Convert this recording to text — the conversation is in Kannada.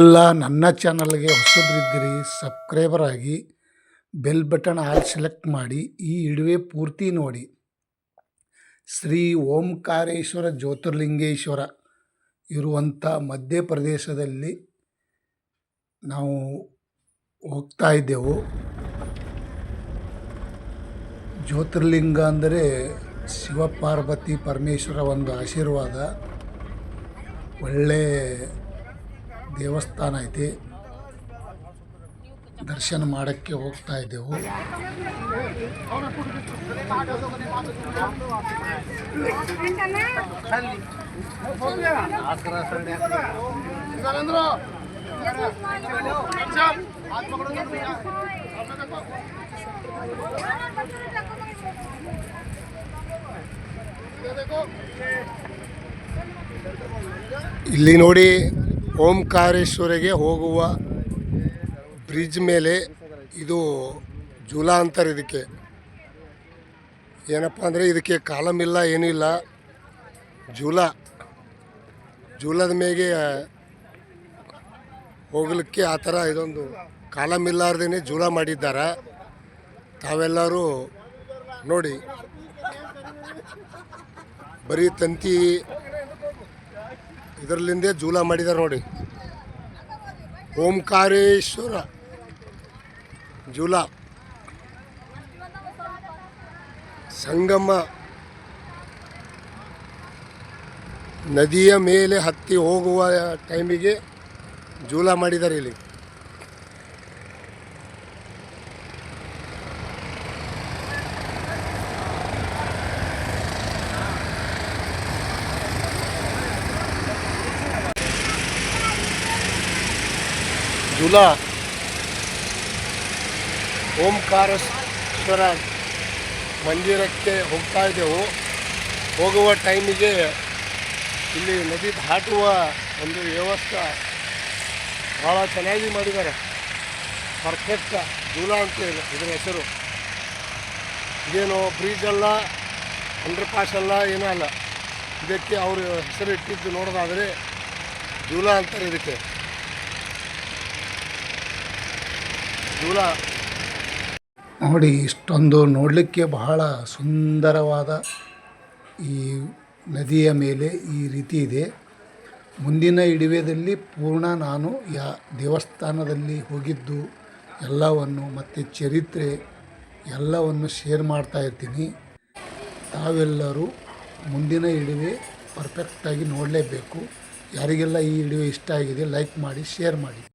ಎಲ್ಲ ನನ್ನ ಚಾನಲ್ಗೆ ಹೊಸಬ್ರಿದ್ದೀರಿ, ಸಬ್ಸ್ಕ್ರೈಬರ್ ಆಗಿ ಬೆಲ್ ಬಟನ್ ಆಲ್ ಸೆಲೆಕ್ಟ್ ಮಾಡಿ, ಈ ಇಡುವೆ ಪೂರ್ತಿ ನೋಡಿ. ಶ್ರೀ ಓಂಕಾರೇಶ್ವರ ಜ್ಯೋತಿರ್ಲಿಂಗೇಶ್ವರ ಇರುವಂಥ ಮಧ್ಯಪ್ರದೇಶದಲ್ಲಿ ನಾವು ಹೋಗ್ತಾ ಇದ್ದೆವು. ಜ್ಯೋತಿರ್ಲಿಂಗ ಅಂದರೆ ಶಿವಪಾರ್ವತಿ ಪರಮೇಶ್ವರ ಒಂದು ಆಶೀರ್ವಾದ. ಒಳ್ಳೆ ದೇವಸ್ಥಾನ ಐತಿ ದರ್ಶನ ಮಾಡೋಕ್ಕೆ ಹೋಗ್ತಾ ಇದ್ದೆವು. ಇಲ್ಲಿ ನೋಡಿ ಓಂಕಾರೇಶ್ವರಿಗೆ ಹೋಗುವ ಬ್ರಿಡ್ಜ್ ಮೇಲೆ ಇದು ಜೂಲ ಅಂತಾರೆ ಇದಕ್ಕೆ. ಏನಪ್ಪ ಅಂದರೆ ಇದಕ್ಕೆ ಕಾಲಮ್ ಇಲ್ಲ, ಏನೂ ಇಲ್ಲ. ಜೂಲ. ಜೂಲದ ಮೇಗೆ ಹೋಗಲಿಕ್ಕೆ ಆ ಥರ ಇದೊಂದು ಕಾಲಮ್ ಇಲ್ಲಾರ್ದೇ ಜೂಲ ಮಾಡಿದ್ದಾರೆ. ತಾವೆಲ್ಲರೂ ನೋಡಿ. ಬರೀ ತಂತಿ ಇದರಲ್ಲಿಂದೇ ಜೂಲ ಮಾಡಿದ್ದಾರೆ ನೋಡಿ. ಓಂಕಾರೇಶ್ವರ ಜೂಲ. ಸಂಗಮ. ನದಿಯ ಮೇಲೆ ಹತ್ತಿ ಹೋಗುವ ಟೈಮಿಗೆ ಜೂಲ ಮಾಡಿದ್ದಾರೆ ಇಲ್ಲಿ. ಜೂಲ ಓಂಕಾರೇಶ್ವರ ಮಂದಿರಕ್ಕೆ ಹೋಗ್ತಾ ಇದ್ದೆವು. ಹೋಗುವ ಟೈಮಿಗೆ ಇಲ್ಲಿ ನದಿ ದಾಟುವ ಒಂದು ವ್ಯವಸ್ಥೆ ಭಾಳ ಚೆನ್ನಾಗಿ ಮಾಡಿದ್ದಾರೆ. ಪರ್ಫೆಕ್ಟ್ ಜೂಲ ಅಂತ ಇದೆ ಇದರ ಹೆಸರು. ಇದೇನು ಬ್ರಿಡ್ಜ್ ಅಲ್ಲ ಅಂಡರ್ ಪಾಸ್ ಅಲ್ಲ, ಏನೂ ಅಲ್ಲ. ಇದಕ್ಕೆ ಅವರು ಹೆಸರು ಇಟ್ಟಿದ್ದು ನೋಡೋದಾದರೆ ಜೂಲ ಅಂತಾರೆ ಇದಕ್ಕೆ. ಜೂಲ ನೋಡಿ, ಇಷ್ಟೊಂದು ನೋಡಲಿಕ್ಕೆ ಬಹಳ ಸುಂದರವಾದ ಈ ನದಿಯ ಮೇಲೆ ಈ ರೀತಿ ಇದೆ. ಮುಂದಿನ ಇಡುವೆದಲ್ಲಿ ಪೂರ್ಣ ನಾನು ಯಾ ದೇವಸ್ಥಾನದಲ್ಲಿ ಹೋಗಿದ್ದು, ಎಲ್ಲವನ್ನು ಮತ್ತು ಚರಿತ್ರೆ ಎಲ್ಲವನ್ನು ಶೇರ್ ಮಾಡ್ತಾ ಇರ್ತೀನಿ. ತಾವೆಲ್ಲರೂ ಮುಂದಿನ ಇಡುವೆ ಪರ್ಫೆಕ್ಟಾಗಿ ನೋಡಲೇಬೇಕು. ಯಾರಿಗೆಲ್ಲ ಈ ವಿಡಿಯೋ ಇಷ್ಟ ಆಗಿದೆ ಲೈಕ್ ಮಾಡಿ ಶೇರ್ ಮಾಡಿ.